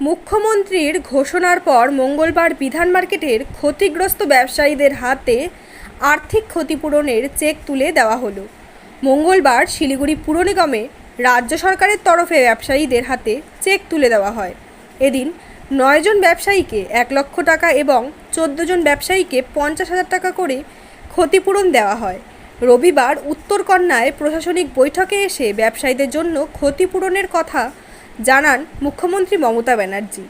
মুখ্যমন্ত্রীর ঘোষণার পর মঙ্গলবার বিধান মার্কেটের ক্ষতিগ্রস্ত ব্যবসায়ীদের হাতে আর্থিক ক্ষতিপূরণের চেক তুলে দেওয়া হলো। মঙ্গলবার শিলিগুড়ি পুর নিগমে রাজ্য সরকারের তরফে ব্যবসায়ীদের হাতে চেক তুলে দেওয়া হয়। এদিন নয়জন ব্যবসায়ীকে এক লক্ষ টাকা এবং জন ব্যবসায়ীকে পঞ্চাশ হাজার টাকা করে ক্ষতিপূরণ দেওয়া হয়। রবিবার উত্তরকন্যায় প্রশাসনিক বৈঠকে এসে ব্যবসায়ীদের জন্য ক্ষতিপূরণের কথা জানান মুখ্যমন্ত্রী মমতা ব্যানার্জি।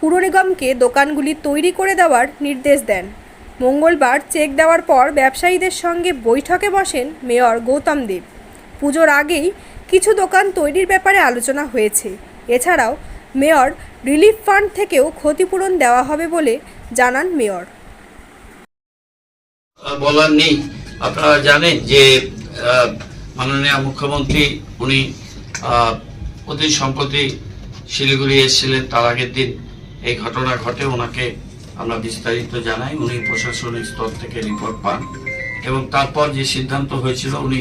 পুর নিগমকে দোকানগুলি তৈরি করে দেওয়ার নির্দেশ দেন। মঙ্গলবার চেক দেওয়ার পর ব্যবসায়ীদের সঙ্গে বৈঠকে বসেন মেয়র গৌতম দেব। পুজোর আগেই কিছু দোকান তৈরির ব্যাপারে আলোচনা হয়েছে। এছাড়াও মেয়র রিলিফ ফান্ড থেকেও ক্ষতিপূরণ দেওয়া হবে বলে জানান মেয়র। বলার নেই। আপনারা জানেন যে মাননীয় মুখ্যমন্ত্রী, উনি অতি সম্প্রতি শিলিগুড়ি এসেছিলেন, তার আগের দিন এই ঘটনা ঘটে, ওনাকে আমরা বিস্তারিত জানাই। উনি প্রশাসনিক স্তর থেকে রিপোর্ট পান এবং তারপর যে সিদ্ধান্ত হয়েছিল, উনি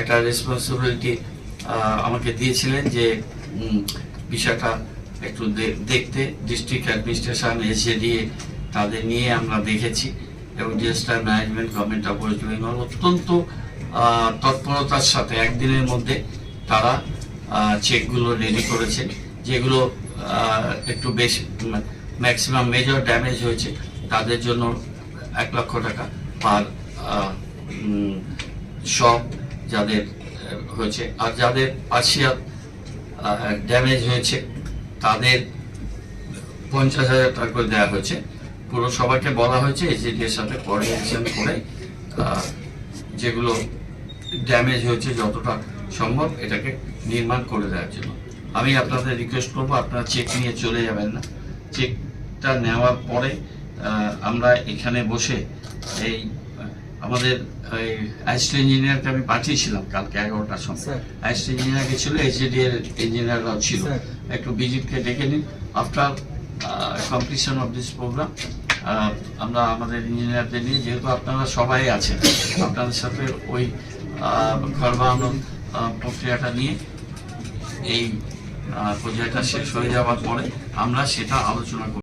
একটা রেসপন্সিবিলিটি আমাকে দিয়েছিলেন যে বিষয়টা একটু দেখতে ডিস্ট্রিক্ট অ্যাডমিনিস্ট্রেশন এসে দিয়ে তাদের নিয়ে আমরা দেখেছি এবং ডিএসটার management government of West Bengal অত্যন্ত তৎপরতার সাথে একদিনের মধ্যে তারা চেকগুলো রেডি করেছে, যেগুলো একটু বেশি ম্যাক্সিমাম মেজর ড্যামেজ হয়েছে, তাদের জন্য এক লক্ষ টাকা পার শপ যাদের হয়েছে। আর যাদের পার্সিয়াল ড্যামেজ হয়েছে, তাদের পঞ্চাশ হাজার টাকা করে দেওয়া হয়েছে। পুরো সবাইকে বলা হয়েছে এর সাথে কোঅর্ডিনেশন করে যেগুলো ড্যামেজ হয়েছে, যতটা সম্ভব এটাকে নির্মাণ করে দেওয়ার জন্য। আমি আপনাদের রিকোয়েস্ট করব আপনারা চেক নিয়ে চলে যাবেন না। চেকটা নেওয়ার পরে আমরা এখানে বসে এই আমাদের আমাদের অ্যাসিস্ট্যান্ট ইঞ্জিনিয়ারকে আমি পাঠিয়েছিলাম কালকে এগারোটার সময়। স্যার। অ্যাসিস্ট্যান্ট ইঞ্জিনিয়ারকে ছিল এইচডি এর ইঞ্জিনিয়াররাও ছিল। একটু বিজিটকে ডেকে নিন। After completion of this program আমরা আমাদের ইঞ্জিনিয়ারদের নিয়ে যেহেতু আপনারা সবাই আছেন আপনাদের সাথে ওই ঘর বানানোর প্রক্রিয়াটা নিয়ে এই প্রজেক্টটা শেষ হয়ে যাওয়ার পরে আমরা সেটা আলোচনা